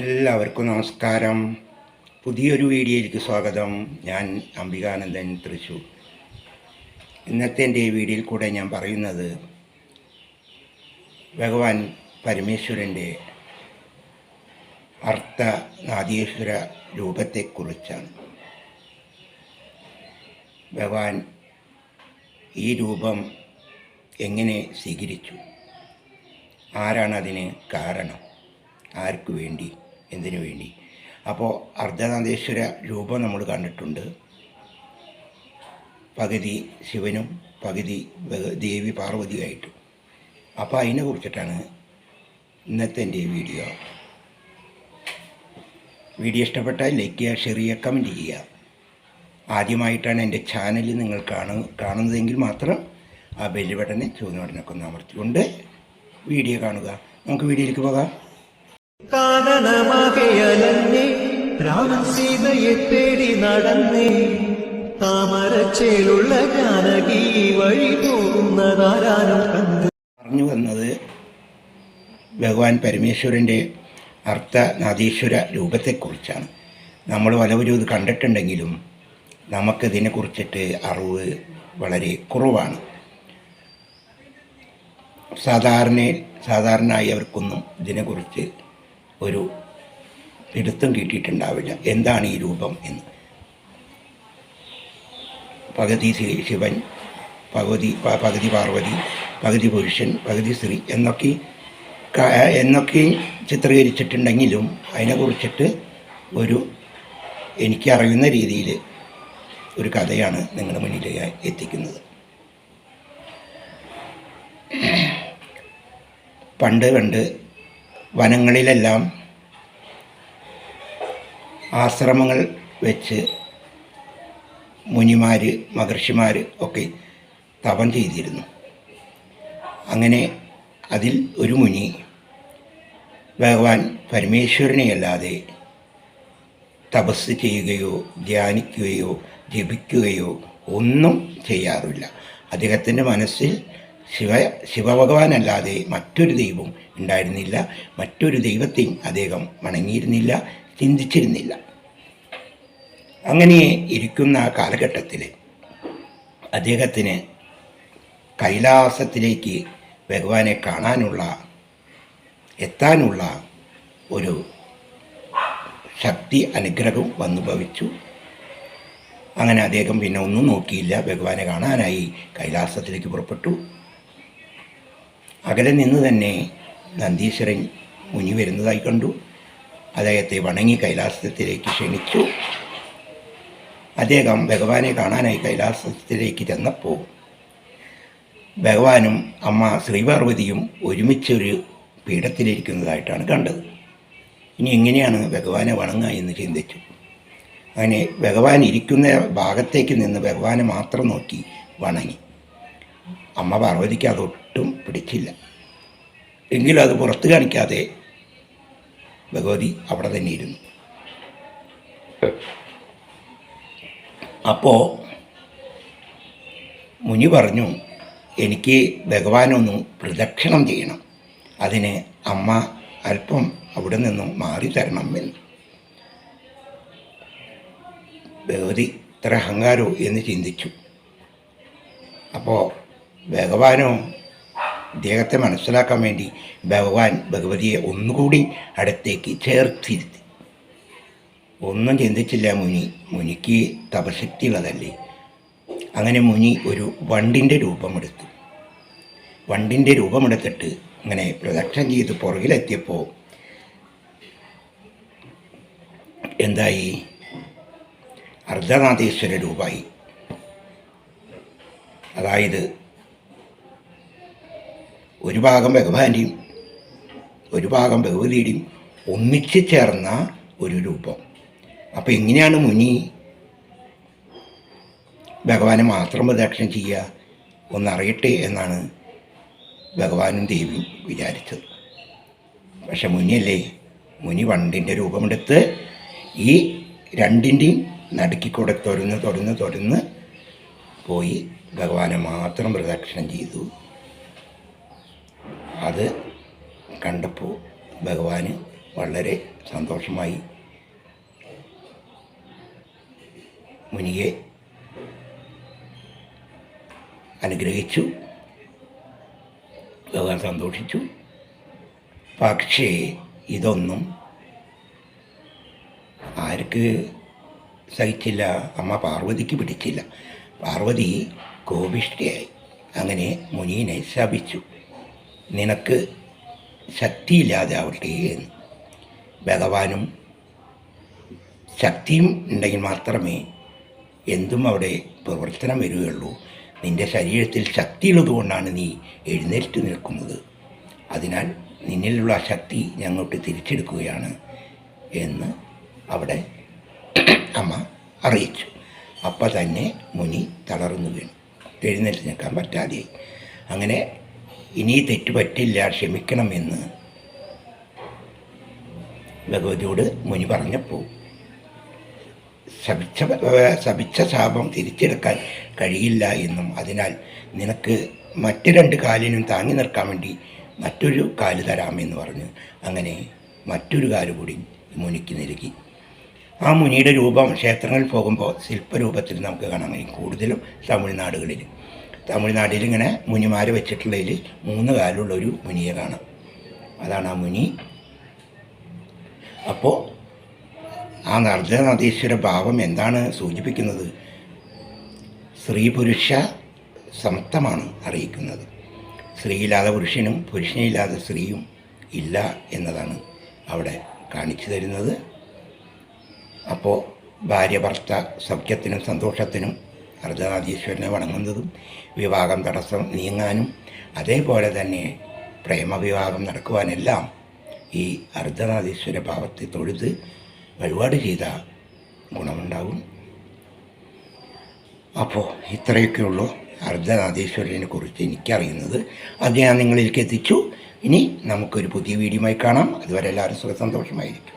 എല്ലാവർക്കും നമസ്കാരം. പുതിയൊരു വീഡിയോയിലേക്ക് സ്വാഗതം. ഞാൻ അംബികാനന്ദൻ തൃശൂർ. ഇന്നത്തെ എന്റെ ഈ വീഡിയോയിൽ കൂടെ ഞാൻ പറയുന്നത് ഭഗവാൻ പരമേശ്വരന്റെ അർത്ഥനാദീശ്വര രൂപത്തെക്കുറിച്ചാണ്. ഭഗവാൻ ഈ രൂപം എങ്ങനെ സ്വീകരിച്ചു? ആരാണതിന് കാരണം? ആർക്കു വേണ്ടി? എന്തിനു വേണ്ടി? അപ്പോൾ അർദ്ധനാദേശ്വര രൂപം നമ്മൾ കണ്ടിട്ടുണ്ട്. പകുതി ശിവനും പകുതി ദേവി പാർവതിയുമായിട്ടും അപ്പോൾ അതിനെ കുറിച്ചിട്ടാണ് ഇന്നത്തെ എന്റെ വീഡിയോ. വീഡിയോ ഇഷ്ടപ്പെട്ടാൽ ലൈക്ക് ചെയ്യുക ഷെയർ ചെയ്യുക കമന്റ് ചെയ്യുക. ആദ്യമായിട്ടാണ് എന്റെ ചാനൽ നിങ്ങൾ കാണു കാണുന്നതെങ്കിൽ മാത്രം ആ ബെല്ല് ബട്ടനെ ചുവന്ന ഒന്ന് അമർത്തിക്കൊണ്ട് വീഡിയോ കാണുക. നമുക്ക് വീഡിയോയിലേക്ക് പോകാം. കാനനമകയലന്നേ രാമൻ സീതയെ തേടി നടന്നേ താമരച്ചേലുള്ള ജാനകി വഴി പോകുന്നതാരാനും കണ്ട്. പറഞ്ഞു വന്നത് ഭഗവാൻ പരമേശ്വരന്റെ അർത്ഥനാദീശ്വര രൂപത്തെക്കുറിച്ചാണ്. നമ്മൾ പലവരും ഇത് കണ്ടിട്ടുണ്ടെങ്കിലും നമുക്കിതിനെക്കുറിച്ചിട്ട് അറിവ് വളരെ കുറവാണ്. സാധാരണ സാധാരണയായവർക്കൊന്നും ഇതിനെക്കുറിച്ച് ഒരു പിടുത്തം കിട്ടിയിട്ടുണ്ടാവില്ല. എന്താണ് ഈ രൂപം എന്ന്? പകുതി ശിവൻ പകുതി പകുതി പാർവതി പകുതി പുരുഷൻ പകുതി സ്ത്രീ എന്നൊക്കെ എന്നൊക്കെയും എന്നൊക്കെ ചിത്രീകരിച്ചിട്ടുണ്ടെങ്കിലും അതിനെക്കുറിച്ചിട്ട് ഒരു എനിക്കറിയുന്ന രീതിയിൽ ഒരു കഥയാണ് നിങ്ങളുടെ മുന്നിലേക്ക് എത്തിക്കുന്നത്. പണ്ട് പണ്ട് വനങ്ങളിലെല്ലാം ആശ്രമങ്ങൾ വെച്ച് മുനിമാർ മഹർഷിമാർ ഒക്കെ തപം ചെയ്തിരുന്നു. അങ്ങനെ അതിൽ ഒരു മുനി ഭഗവാൻ പരമേശ്വരനെയല്ലാതെ തപസ് ചെയ്യുകയോ ധ്യാനിക്കുകയോ ജപിക്കുകയോ ഒന്നും ചെയ്യാറില്ല. അദ്ദേഹത്തിന്റെ മനസ്സിൽ ശിവ ശിവഭഗവാനല്ലാതെ മറ്റൊരു ദൈവം ഉണ്ടായിരുന്നില്ല. മറ്റൊരു ദൈവത്തെയും അദ്ദേഹം വണങ്ങിയിരുന്നില്ല ചിന്തിച്ചിരുന്നില്ല. അങ്ങനെ ഇരിക്കുന്ന ആ കാലഘട്ടത്തിൽ അദ്ദേഹത്തിന് കൈലാസത്തിലേക്ക് ഭഗവാനെ കാണാനുള്ള എത്താനുള്ള ഒരു ശക്തി അനുഗ്രഹവും വന്നു ഭവിച്ചു. അങ്ങനെ അദ്ദേഹം പിന്നെ ഒന്നും നോക്കിയില്ല. ഭഗവാനെ കാണാനായി കൈലാസത്തിലേക്ക് പുറപ്പെട്ടു. അകലെ നിന്ന് തന്നെ നന്ദീശ്വരൻ മുനി വരുന്നതായി കണ്ടു. അദ്ദേഹത്തെ വണങ്ങി കൈലാസത്തിലേക്ക് ക്ഷണിച്ചു. അദ്ദേഹം ഭഗവാനെ കാണാനായി കൈലാസത്തിലേക്ക് ചെന്നപ്പോൾ ഭഗവാനും അമ്മ ശ്രീപാർവതിയും ഒരുമിച്ചൊരു പീഠത്തിലിരിക്കുന്നതായിട്ടാണ് കണ്ടത്. ഇനി എങ്ങനെയാണ് ഭഗവാനെ വണങ്ങുക എന്ന് ചിന്തിച്ചു. അങ്ങനെ ഭഗവാൻ ഇരിക്കുന്ന ഭാഗത്തേക്ക് നിന്ന് ഭഗവാനെ മാത്രം നോക്കി വണങ്ങി. അമ്മ പാർവതിക്ക് അതൊട്ടും പിടിച്ചില്ല. എങ്കിലും അത് പുറത്ത് കാണിക്കാതെ ഭഗവതി അവിടെ തന്നെ ഇരുന്നു. അപ്പോൾ മുനി പറഞ്ഞു എനിക്ക് ഭഗവാനൊന്ന് പ്രദക്ഷിണം ചെയ്യണം. അതിന് അമ്മ അല്പം അവിടെ നിന്നും മാറി തരണം എന്ന്. ഭഗവതി ഇത്ര അഹങ്കാരോ എന്ന് ചിന്തിച്ചു. അപ്പോൾ ഭഗവാനോ ഇദ്ദേഹത്തെ മനസ്സിലാക്കാൻ വേണ്ടി ഭഗവാൻ ഭഗവതിയെ ഒന്നുകൂടി അടുത്തേക്ക് ചേർത്തിരുത്തി. ഒന്നും ചിന്തിച്ചില്ല മുനി. മുനിക്ക് തപശക്തി ഉള്ളതല്ലേ അങ്ങനെ മുനി ഒരു വണ്ടിന്റെ രൂപമെടുത്തു. വണ്ടിന്റെ രൂപമെടുത്തിട്ട് ഇങ്ങനെ പ്രദക്ഷിണം ചെയ്ത് പുറകിലെത്തിയപ്പോൾ എന്തായി? അർദ്ധനാഥേശ്വര രൂപമായി അതായത് ഒരു ഭാഗം ഭഗവാന്റെയും ഒരു ഭാഗം ഭഗവതിയുടെയും ഒന്നിച്ചു ചേർന്ന ഒരു രൂപം. അപ്പോൾ എങ്ങനെയാണ് മുനി ഭഗവാനെ മാത്രം പ്രദക്ഷിണം ചെയ്യുക ഒന്നറിയട്ടെ എന്നാണ് ഭഗവാനും ദേവിയും വിചാരിച്ചത്. പക്ഷെ മുനിയല്ലേ മുനി വണ്ടിന്റെ രൂപമെടുത്ത് ഈ രണ്ടിന്റെയും നടുക്കിക്കൂടെ തുരന്ന് തുരന്ന് തുരന്ന് പോയി ഭഗവാനെ മാത്രം പ്രദക്ഷിണം ചെയ്തു. അത് കണ്ടപ്പോൾ ഭഗവാന് വളരെ സന്തോഷമായി. മുനിയെ അനുഗ്രഹിച്ചു. ഭഗവാൻ സന്തോഷിച്ചു. പക്ഷേ ഇതൊന്നും ആർക്ക് സഹിച്ചില്ല അമ്മ പാർവതിക്ക് പിടിച്ചില്ല. പാർവതി കോപിഷ്ഠയായി അങ്ങനെ മുനീനെ ശപിച്ചു നിനക്ക് ശക്തിയില്ലാതെ ആവട്ടെ എന്ന്. ഭഗവാനും ശക്തിയും ഉണ്ടെങ്കിൽ മാത്രമേ എന്തും അവിടെ പ്രവർത്തനം വരികയുള്ളൂ. നിന്റെ ശരീരത്തിൽ ശക്തിയുള്ളതുകൊണ്ടാണ് നീ എഴുന്നേറ്റ് നിൽക്കുന്നത്. അതിനാൽ നിന്നിലുള്ള ശക്തി ഞങ്ങോട്ട് തിരിച്ചെടുക്കുകയാണ് എന്ന് അവിടെ അമ്മ അറിയിച്ചു. അപ്പം തന്നെ മുനി തളർന്നു വീണു. എഴുന്നേറ്റ് നിൽക്കാൻ പറ്റാതെ അങ്ങനെ ഇനി തെറ്റ് പറ്റില്ല ക്ഷമിക്കണമെന്ന്. ഭഗവതിയോട് മുനി പറഞ്ഞപ്പോൾ ശപിച്ച ശപിച്ച ശാപം തിരിച്ചെടുക്കാൻ കഴിയില്ല എന്നും. അതിനാൽ നിനക്ക് മറ്റു രണ്ട് കാലിനും താങ്ങി നിർക്കാൻ വേണ്ടി മറ്റൊരു കാൽ തരാമെന്ന് പറഞ്ഞ്. അങ്ങനെ മറ്റൊരു കാൽ കൂടി മുനിക്ക് നൽകി. ആ മുനിയുടെ രൂപം ക്ഷേത്രങ്ങളിൽ പോകുമ്പോൾ ശില്പരൂപത്തിൽ നമുക്ക് കാണാൻ കഴിയും. കൂടുതലും തമിഴ്നാടുകളിൽ തമിഴ്നാട്ടിൽ ഇങ്ങനെ മുനിമാർ വെച്ചിട്ടുള്ളതിൽ മൂന്ന് കാലുള്ള ഒരു മുനിയെ കാണാം. അതാണ് ആ മുനി. അപ്പോൾ ആ നർദ്ദനദീശ്വര ഭാവം എന്താണ് സൂചിപ്പിക്കുന്നത്? സ്ത്രീ പുരുഷ സമത്വമാണ് അറിയിക്കുന്നത്. സ്ത്രീയില്ലാതെ പുരുഷനും പുരുഷനില്ലാതെ സ്ത്രീയും ഇല്ല എന്നതാണ് അവിടെ കാണിച്ചു തരുന്നത്. അപ്പോൾ ഭാര്യ ഭർത്ത സൗഖ്യത്തിനും സന്തോഷത്തിനും അർദ്ധനാഥീശ്വരനെ വണങ്ങുന്നതും വിവാഹം തടസ്സം നീങ്ങാനും അതേപോലെ തന്നെ പ്രേമവിവാഹം നടക്കുവാനെല്ലാം ഈ അർദ്ധനാഥീശ്വര ഭാവത്തെ തൊഴുത് വഴിപാട് ചെയ്ത ഗുണമുണ്ടാകും. അപ്പോൾ ഇത്രയൊക്കെയുള്ളൂ അർദ്ധനാഥീശ്വരനെ കുറിച്ച് എനിക്കറിയുന്നത്. അത് ഞാൻ നിങ്ങളിലേക്ക് എത്തിച്ചു. ഇനി നമുക്കൊരു പുതിയ വീഡിയോയുമായി കാണാം. അതുവരെ എല്ലാവരും സുഖസന്തോഷമായിരിക്കും.